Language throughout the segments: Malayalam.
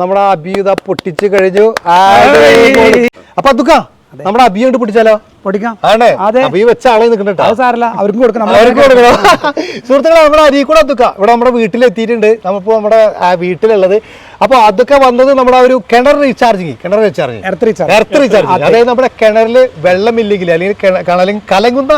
നമ്മുടെ അബിയുത പൊട്ടിച്ചു കഴിഞ്ഞു. അപ്പൊ അതുക്ക നമ്മുടെ അബിയ കൊണ്ട് പൊട്ടിച്ചാലോ? പൊട്ടിക്കാം ആണ്. അബിയ വെച്ച ആളെ നിൽക്കണ്ടോ സാരല്ല. അവർക്കും കൊടുക്കണം. അവർക്ക് കൊടുക്കണം. സുഹൃത്തുക്കളെ നമ്മുടെ അരീക്കൂടെ അതൊക്കെ. ഇവിടെ നമ്മുടെ വീട്ടിലെത്തിയിട്ടുണ്ട്. നമ്മളിപ്പോ നമ്മുടെ വീട്ടിലുള്ളത്. അപ്പൊ അതൊക്കെ വന്നത് നമ്മുടെ ഒരു കിണർ റീചാർജിങ് കിണർ recharging earth recharge earth recharge അതായത് നമ്മുടെ കിണറിൽ വെള്ളമില്ലെങ്കിൽ അല്ലെങ്കിൽ കലങ്ങുന്ന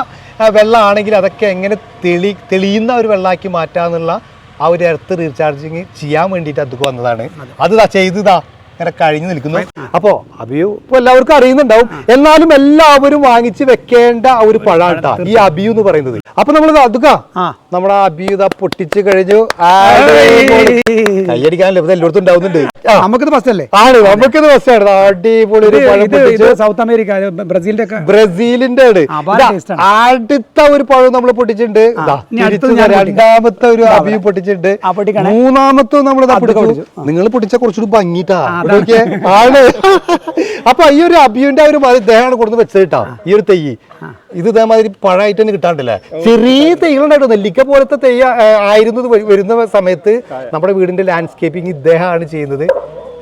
വെള്ളമാണെങ്കിൽ അതൊക്കെ എങ്ങനെ തെളി തെളിയുന്ന ഒരു വെള്ളമാക്കി മാറ്റാന്നുള്ള ആ ഒരു എർത്ത് റീചാർജിങ് ചെയ്യാൻ വേണ്ടിയിട്ട് അതൊക്കെ വന്നതാണ്. അത്. ചെയ്തതാ. ഇങ്ങനെ കഴിഞ്ഞു നിൽക്കുന്നു. അപ്പോ അബിയു ഇപ്പൊ എല്ലാവർക്കും അറിയുന്നുണ്ടാവും. എന്നാലും എല്ലാവരും വാങ്ങിച്ച് വെക്കേണ്ട ഒരു പഴാട്ട ട്ടാ ഈ അബിയു എന്ന് പറയുന്നത്. അപ്പൊ നമ്മൾ അതുക. നമ്മുടെ അബിയു ഇതാ പൊട്ടിച്ച് കഴിഞ്ഞു. കയ്യടിക്കാനല്ലേ? എല്ലായിടത്തും ഉണ്ടാവുന്നുണ്ട്. നമുക്കിത് ബസ്സല്ലേ ആണ്. നമുക്കിത് ബസ്സാണ് അടിപൊളി ഒരു സൗത്ത് അമേരിക്ക ബ്രസീലിന്റെ ബ്രസീലിന്റെ ആണ്. അടുത്ത ഒരു പഴം നമ്മൾ പൊട്ടിച്ചിട്ടുണ്ട്. രണ്ടാമത്തെ ഒരു അബിയു പൊട്ടിച്ചിട്ടുണ്ട്. മൂന്നാമത്തെ നമ്മൾ. നിങ്ങൾ പൊട്ടിച്ച കുറച്ചുകൂടി ഭംഗിട്ടാ. ആണ്. അപ്പൊ ഈ ഒരു അബിയുന്റെ ഒരു ദേഹമാണ് കൊടുത്ത് വെച്ചത് കേട്ടോ ഈ ഒരു തെയ്യ്. ഇത് ഇതേമാതിരി പഴമായിട്ട് തന്നെ കിട്ടാണ്ടില്ലേ ചെറിയ തെയ്യുണ്ടായിട്ട് നെല്ലിക്ക പോലത്തെ തെയ്യ ആയിരുന്നു ആയിരുന്നത് വരുന്ന സമയത്ത് നമ്മുടെ വീടിന്റെ ലാൻഡ്സ്കേപ്പിംഗ് ഇദ്ദേഹമാണ് ചെയ്യുന്നത്.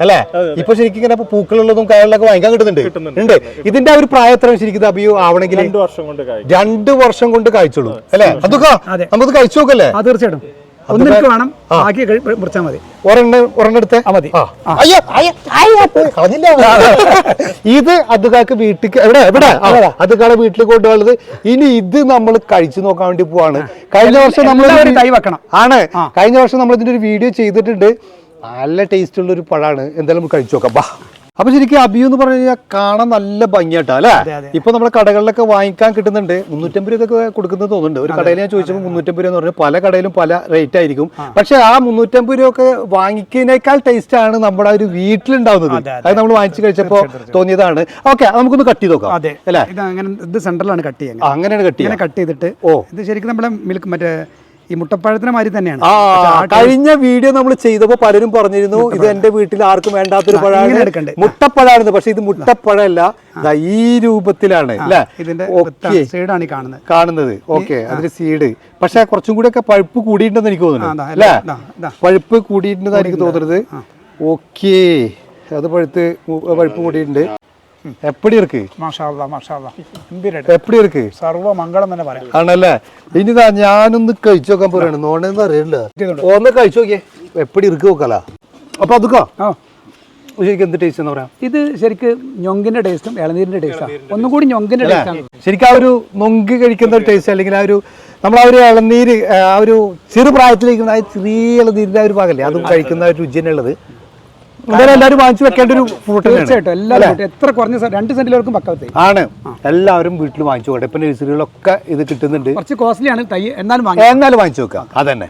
അല്ലേ? ഇപ്പൊ ശരിക്കും ഇങ്ങനെ പൂക്കളുള്ളതും കായലിലൊക്കെ വാങ്ങിക്കാൻ കിട്ടുന്നുണ്ട്. ഉണ്ട്. ഇതിന്റെ ഒരു പ്രായത്തിലാണ് ശരിക്കും അബിയു? ആവണെങ്കിൽ രണ്ടു വർഷം കൊണ്ട് കഴിച്ചോളൂ രണ്ട് വർഷം കൊണ്ട് കഴിച്ചുള്ളൂ അല്ലേ? അതൊക്കെ? അതെ. നമുക്ക് കഴിച്ചു നോക്കല്ലേ? തീർച്ചയായിട്ടും. ഒന്നിനക്ക് വേണം. ബാക്കി മുറിച്ചാൽ മതി. മതി. ഇത് അതുകാക്ക് വീട്ടിക്ക് എവിടെ എവിടെ? അതുകാടെ വീട്ടിൽ കൊണ്ടുപോകുന്നത് ഇനി ഇത് നമ്മൾ കഴിച്ചു നോക്കാൻ വേണ്ടി പോവാണ്. കഴിഞ്ഞ വർഷം നമ്മൾ തൈ വെക്കണം. ആണ്. കഴിഞ്ഞ വർഷം നമ്മൾ ഇതിന്റെ ഒരു വീഡിയോ ചെയ്തിട്ടുണ്ട്. നല്ല ടേസ്റ്റ് ഉള്ള ഒരു പഴമാണ് എന്തായാലും നമുക്ക് കഴിച്ചു നോക്കാം. ബാ. അപ്പൊ ശരിക്കും അബിയു എന്ന് പറഞ്ഞു കഴിഞ്ഞാൽ കാണാൻ നല്ല ഭംഗിയാട്ടാ അല്ലെ. ഇപ്പൊ നമ്മുടെ കടകളിലൊക്കെ വാങ്ങിക്കാൻ കിട്ടുന്നുണ്ട്. മുന്നൂറ്റമ്പത് രൂപയൊക്കെ കൊടുക്കുന്നത് തോന്നുന്നുണ്ട്. ഒരു കടയിൽ ഞാൻ ചോദിച്ചപ്പോൾ മുന്നൂറ്റമ്പത് രൂപ എന്ന് പറഞ്ഞു പല കടയിലും പല റേറ്റ് ആയിരിക്കും. പക്ഷെ ആ മുന്നൂറ്റമ്പത് രൂപയൊക്കെ വാങ്ങിക്കുന്നതിനേക്കാൾ ടേസ്റ്റ് ആണ് നമ്മുടെ ഒരു വീട്ടിലുണ്ടാവുന്നത്. അതെ, നമ്മൾ വാങ്ങിച്ചു കഴിച്ചപ്പോൾ തോന്നിയതാണ്. ഓക്കെ നമുക്കൊന്ന് കട്ട് ചെയ്ത് നോക്കാം അല്ലെ? ഇത് സെന്ററിലാണ് കട്ട് ചെയ്യുന്നത് അങ്ങനെയാണ് കട്ട് ചെയ്യുന്നത് കട്ട് ചെയ്തിട്ട് ഓ. ഇത് ശരിക്കും നമ്മുടെ മിൽക്ക് മറ്റേ ഈ മുട്ടപ്പഴത്തിനെ മാതിരി തന്നെയാണ്. കഴിഞ്ഞ വീഡിയോ നമ്മൾ ചെയ്തപ്പോൾ പലരും പറഞ്ഞിരുന്നു ഇത് എന്റെ വീട്ടിൽ ആർക്കും വേണ്ടാത്തൊരു പഴമാണ്. മുട്ടപ്പഴാണ് പക്ഷെ ഇത് മുട്ടപ്പഴല്ല. ഈ രൂപത്തിലാണ് ഇതിന്റെ സീഡാണ് കാണുന്നത്. കാണുന്നത്. ഓക്കെ അതിന്റെ സീഡ് പക്ഷെ കുറച്ചും കൂടി ഒക്കെ പഴുപ്പ് കൂടിയിട്ടുണ്ടെന്ന് എനിക്ക് തോന്നുന്നു. അല്ലേ. പഴുപ്പ് കൂടിയിട്ടുണ്ടെന്ന് എനിക്ക് തോന്നുന്നത്. ഓക്കേ അത് പഴുത്ത് പഴുപ്പ് കൂടിയിട്ടുണ്ട്. എപ്പടി ഇருக்கு എപ്പടി ഇருக்கு സർവ മംഗളം തന്നെ പറയാം. ആണല്ലേ? ഇനി ഞാനൊന്ന് കഴിച്ചു നോക്കാൻ പോരാണ് നോണെന്ന് അറിയില്ല. ഒന്ന് കഴിച്ചു നോക്കിയേ. എപ്പടി ഇருக்கு നോക്കാലാ? അപ്പൊ അതൊക്കെ. ശരിക്കും എന്ത് ടേസ്റ്റ് പറയാം? ഇത് ശരിക്കും ഞൊങ്കിന്റെ ടേസ്റ്റും ഇളനീരിന്റെ ടേസ്റ്റാണ് ഒന്നും കൂടി ഞൊങ്കിന്റെ ടേസ്റ്റാണ് ശരിക്കും ആ ഒരു നൊങ്ക് കഴിക്കുന്ന ഒരു ടേസ്റ്റ് അല്ലെങ്കിൽ ആ ഒരു നമ്മൾ ആ ഒരു ഇളനീര് ആ ഒരു ചെറുപ്രായത്തിലേക്ക് ആ ചെറിയ ഇളനീരിന്റെ ആ ഒരു ഭാഗമല്ലേ അതും കഴിക്കുന്ന ഒരു രുചിയാണുള്ളത് എല്ലാവരും വാങ്ങിച്ചു വെക്കേണ്ട ഒരു ഫ്രൂട്ട് തീർച്ചയായിട്ടും എല്ലാവരും എത്ര കുറഞ്ഞ രണ്ട് സെന്റിലവർക്കും പക്കത്തെ ആണ്. എല്ലാവരും വീട്ടിൽ വാങ്ങിച്ചു പോകട്ടെ ഇപ്പൊ നഴ്സറികളൊക്കെ ഇത് കിട്ടുന്നുണ്ട്. കുറച്ച് കോസ്റ്റ്ലി ആണ്. തൈ എന്നാലും എന്നാലും വാങ്ങിച്ചു വെക്കാം. അതന്നെ.